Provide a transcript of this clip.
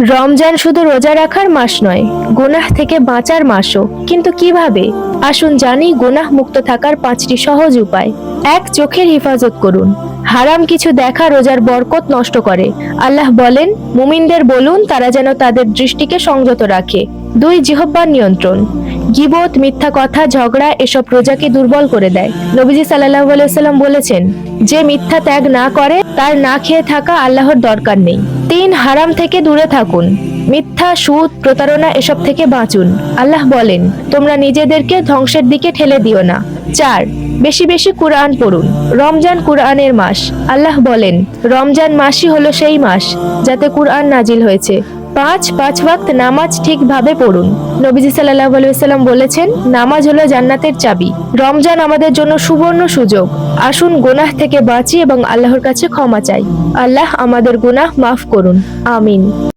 রমজান শুধু রোজা রাখার মাস নয়, গোনাহ থেকে বাঁচার মাসও। কিন্তু কীভাবে? আসুন জানি গোনাহ মুক্ত থাকার পাঁচটি সহজ উপায়। এক, চোখের হেফাজত করুন। হারাম কিছু দেখা রোজার বরকত নষ্ট করে। আল্লাহ বলেন, মুমিনদের বলুন, তারা যেন তাদের দৃষ্টিকে সংযত রাখে। দুই জিহব্বার নিয়ন্ত্রণ। গিবত, মিথ্যা কথা, ঝগড়া, এসব রোজাকে দুর্বল করে দেয়। নবীজি সাল্লাহ সাল্লাম বলেছেন, যে মিথ্যা ত্যাগ না করে, তার না খেয়ে থাকা আল্লাহর দরকার নেই। তিন, হারাম থেকে দূরে থাকুন। মিথ্যা, সুদ, প্রতারণা, এসব থেকে বাঁচুন। আল্লাহ বলেন, তোমরা নিজেদেরকে ধ্বংসের দিকে ঠেলে দিও না। চার বেশি বেশি কুরআন পড়ুন। রমজান কুরআনের মাস। আল্লাহ বলেন, রমজান মাসই হলো সেই মাস যাতে কুরআন নাজিল হয়েছে। পাঁচ পাঁচ ওয়াক্ত নামাজ ঠিকভাবে পড়ুন। নবীজি সাল্লাহ আলাইসাল্লাম বলেছেন, নামাজ হলো জান্নাতের চাবি। রমজান আমাদের জন্য সুবর্ণ সুযোগ। আসুন গুনাহ থেকে বাঁচি এবং আল্লাহর কাছে ক্ষমা চাই। আল্লাহ আমাদের গুনাহ মাফ করুন। আমিন।